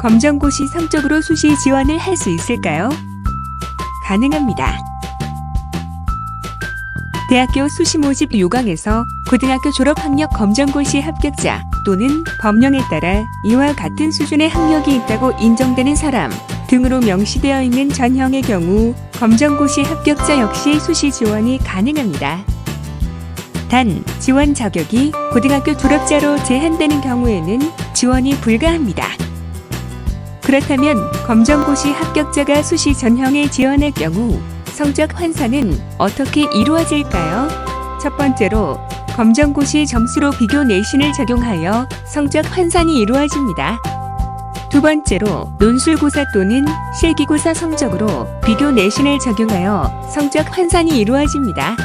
검정고시 성적으로 수시 지원을 할 수 있을까요? 가능합니다. 대학교 수시 모집 요강에서 고등학교 졸업 학력 검정고시 합격자 또는 법령에 따라 이와 같은 수준의 학력이 있다고 인정되는 사람 등으로 명시되어 있는 전형의 경우 검정고시 합격자 역시 수시 지원이 가능합니다. 단 지원 자격이 고등학교 졸업자로 제한되는 경우에는 지원이 불가합니다. 그렇다면 검정고시 합격자가 수시 전형에 지원할 경우 성적 환산은 어떻게 이루어질까요? 첫 번째로 검정고시 점수로 비교 내신을 적용하여 성적 환산이 이루어집니다. 두 번째로 논술고사 또는 실기고사 성적으로 비교 내신을 적용하여 성적 환산이 이루어집니다.